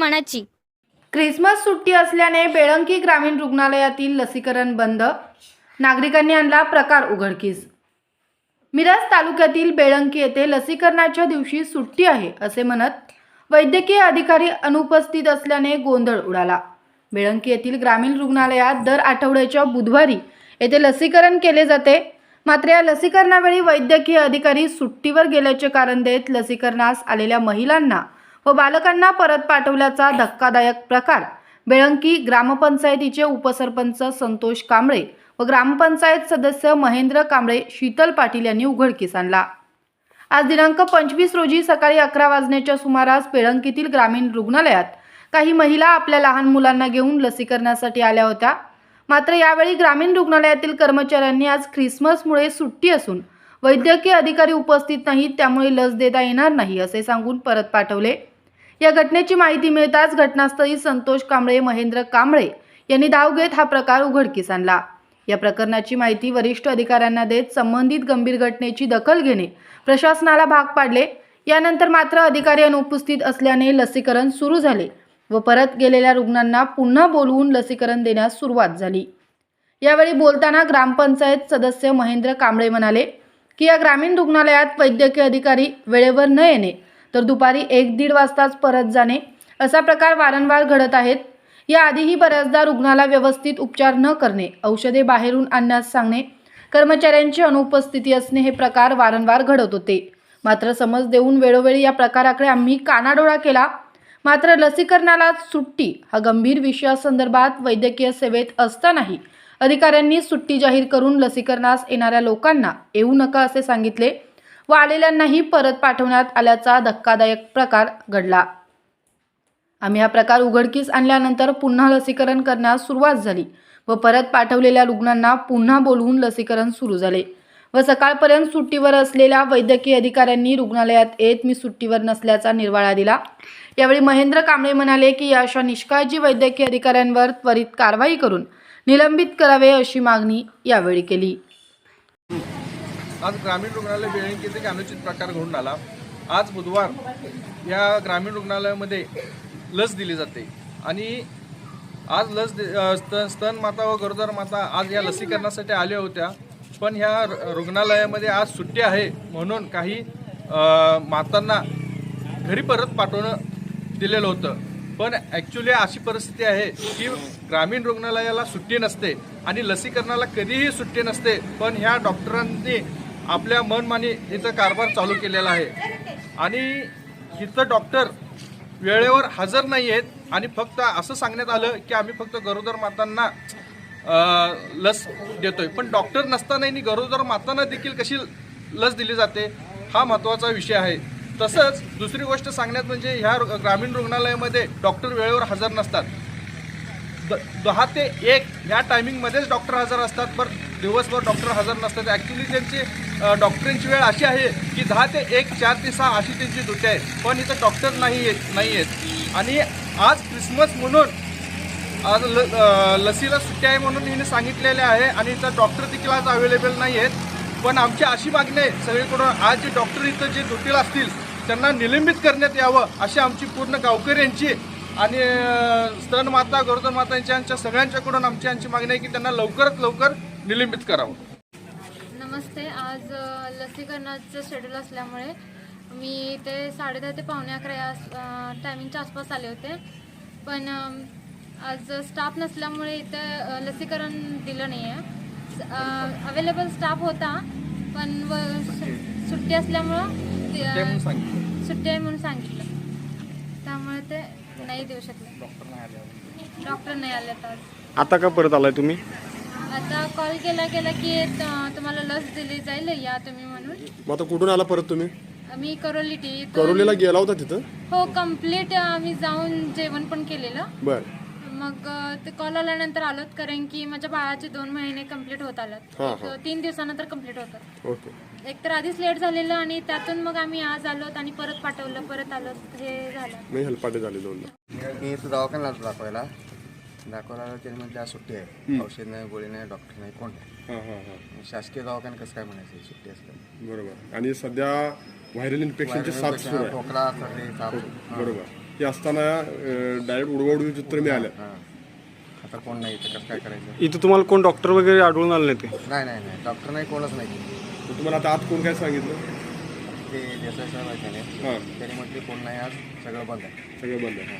मनाची. क्रिसमस सुट्टी असल्याने बेळंकी ग्रामीण रुग्णालयातील लसीकरण बंद. नागरिकांनी आणला प्रकार उघडकीस. मिरज तालुक्यातील बेळंकी येथे लसीकरणाच्या दिवशी सुट्टी आहे असे म्हणत वैद्यकीय अधिकारी अनुपस्थित असल्याने गोंधळ उडाला. बेळंकी येथील ग्रामीण रुग्णालयात दर आठवड्याच्या बुधवारी येथे लसीकरण केले जाते. मात्र या लसीकरणावेळी वैद्यकीय अधिकारी सुट्टीवर गेल्याचे कारण देत लसीकरणास आलेल्या महिलांना व बालकांना परत पाठवल्याचा धक्कादायक प्रकार. बेळंकी ग्रामपंचायतीचे उपसरपंच संतोष कांबळे व ग्रामपंचायत सदस्य महेंद्र कांबळे शीतल पाटील यांनी उघडकीस आणला. आज दिनांक पंचवीस रोजी सकाळी अकरा वाजण्याच्या सुमारास पेळंकीतील ग्रामीण रुग्णालयात काही महिला आपल्या लहान मुलांना घेऊन लसीकरणासाठी आल्या होत्या. मात्र यावेळी ग्रामीण रुग्णालयातील कर्मचाऱ्यांनी आज ख्रिसमसमुळे सुट्टी असून वैद्यकीय अधिकारी उपस्थित नाहीत त्यामुळे लस देता येणार नाही असे सांगून परत पाठवले. या घटनेची माहिती मिळताच घटनास्थळी संतोष कांबळे महेंद्र कांबळे यांनी धाव घेत हा प्रकार उघडकीस आणला. या प्रकरणाची माहिती वरिष्ठ अधिकाऱ्यांना देत संबंधित गंभीर घटनेची दखल घेणे प्रशासनाला भाग पाडले. यानंतर मात्र अधिकारी अनुपस्थित असल्याने लसीकरण सुरू झाले व परत गेलेल्या रुग्णांना पुन्हा बोलवून लसीकरण देण्यास सुरुवात झाली. यावेळी बोलताना ग्रामपंचायत सदस्य महेंद्र कांबळे म्हणाले की या ग्रामीण रुग्णालयात वैद्यकीय अधिकारी वेळेवर न येणे तर दुपारी एक दीड वाजताच परत जाणे. असा प्रकार वारंवार घडत आहेत. याआधीही बऱ्याचदा रुग्णाला व्यवस्थित उपचार न करणे औषधे बाहेरून आणण्यास सांगणे कर्मचाऱ्यांची अनुपस्थिती असणे हे प्रकार वारंवार घडत होते. मात्र समज देऊन वेळोवेळी या प्रकाराकडे आम्ही कानाडोळा केला. मात्र लसीकरणाला सुट्टी हा गंभीर विषयासंदर्भात वैद्यकीय सेवेत असतानाही अधिकाऱ्यांनी सुट्टी जाहीर करून लसीकरणास येणाऱ्या लोकांना येऊ नका असे सांगितले. व आलेल्यांनाही परत पाठवण्यात आल्याचा धक्कादायक प्रकार घडला. आम्ही हा प्रकार उघडकीस आणल्यानंतर पुन्हा लसीकरण करण्यास सुरुवात झाली व परत पाठवलेल्या रुग्णांना पुन्हा बोलवून लसीकरण सुरू झाले व सकाळपर्यंत सुट्टीवर असलेल्या वैद्यकीय अधिकाऱ्यांनी रुग्णालयात येत मी सुट्टीवर नसल्याचा निर्वाळा दिला. यावेळी महेंद्र कांबळे म्हणाले की या अशा निष्काळजी वैद्यकीय अधिकाऱ्यांवर त्वरित कारवाई करून निलंबित करावे अशी मागणी यावेळी केली. आज ग्रामीण रुग्णालय बेळंकी एक अनुचित प्रकार घडून आला. आज बुधवार या ग्रामीण रुग्णालयामध्ये लस दिली जाते. आणि आज लस दे- स्त- स्तन माता व गरोदर माता आज या लसीकरणासाठी आल्या होत्या. पण ह्या रुग्णालयामध्ये आज सुट्टी आहे म्हणून काही मातांना घरी परत पाठवणं दिलेलं होतं. पण ॲक्च्युली अशी परिस्थिती आहे की ग्रामीण रुग्णालयाला सुट्टी नसते आणि लसीकरणाला कधीही सुट्टी नसते. पण ह्या डॉक्टरांनी आपल्या मनमानी हिचं कारभार चालू केलेला आहे. आणि इथं डॉक्टर वेळेवर हजर नाही आहेत. आणि फक्त असं सांगण्यात आलं की आम्ही फक्त गरोदर मातांना लस देतोय. पण डॉक्टर नसतानाही गरोदर मातांना देखील कशी लस दिली जाते हा महत्त्वाचा विषय आहे. तसंच दुसरी गोष्ट सांगण्यात म्हणजे ह्या रु- ग्रामीण रुग्णालयामध्ये डॉक्टर वेळेवर हजर नसतात. द दहा ते एक या टायमिंगमध्येच डॉक्टर हजर असतात. पण दिवसभर डॉक्टर हजर नसतात. ॲक्च्युली त्यांची डॉक्टरांची वेळ अशी आहे की दहा ते एक चार ते सहा अशी त्यांची ड्युटी आहे. पण इथं डॉक्टर नाही येत नाही आहेत. आणि आज क्रिसमस म्हणून आज ल लसीला सुट्टी आहे म्हणून हिने सांगितलेले आहे आणि इथं डॉक्टर देखील आज अवेलेबल नाही आहेत. पण आमची अशी मागणी आहे सगळीकडून आज जे डॉक्टर इथं जे ड्युटीला असतील त्यांना निलंबित करण्यात यावं अशी आमची पूर्ण गावकऱ्यांची आणि स्तनमाता गरोदर माता यांच्या सगळ्यांच्याकडून आमची यांची मागणी आहे की त्यांना लवकरात लवकर निलंबित करावं. नमस्ते. आज लसीकरणाचं शेड्यूल असल्यामुळे मी ते साडेदहा ते पावणे अकरा या टायमिंगच्या आसपास आले होते. पण आज स्टाफ नसल्यामुळे इथं लसीकरण दिलं नाही आहे अवेलेबल स्टाफ होता पण व सु- सुट्टी असल्यामुळं सुट्टी आहे म्हणून सांगितलं. त्यामुळे ते नाही देऊ शकले. डॉक्टर नाही आले तर आता का परत आलाय तुम्ही? आता कॉल केला गेला की त- तुम्हाला लस दिली जाईल या तुम्ही म्हणून. मग आता कुठून आला परत तुम्ही? मी करोली टी करोलीला गेला होता तिथं? हो कंप्लीट आम्ही जाऊन जेवण पण केलेलं. बर. मग अ, ते कॉल आल्यानंतर आलोत कारण की माझ्या बाळाचे दोन महिने कंप्लीट होत हा, एक, तीन दिवसानंतर कंप्लीट होतात. ओके. एक तर आधीच लेट झालेलं आणि त्यातून मग आम्ही आज आलोत आणि परत पाठवलं परत आलोत हे झालं. मी हेलपाटे झाले दोन मी इथं दवाखान्यात आलो दाखवायला. दाखवायला आलो त्याने म्हणजे आज सुट्टी आहे. औषध नाही गोळी नाही डॉक्टर नाही कोण नाही. हां हां हां. शासकीय दवाखाने कसं काय म्हणायचं सुट्टी असतं? बरोबर. आणि सध्या व्हायरल इन्फेक्शनचे साथ सुरू आहे खोकला सर्दी ताप. बरोबर. हे असताना डायरेक्ट उडवाउडवी चित्र मिळालं. आता कोण नाही इथं कसं काय करायचं? इथं तुम्हाला कोण डॉक्टर वगैरे आढळून आले नाही ते? नाही नाही नाही. डॉक्टर नाही कोणच नाही. तुम्हाला आता आत कोण काय सांगितलं? ते देसाई साहेब आहेत त्याने. हां. त्याने म्हटले कोण नाही आज सगळं बंद आहे. सगळं बंद आहे.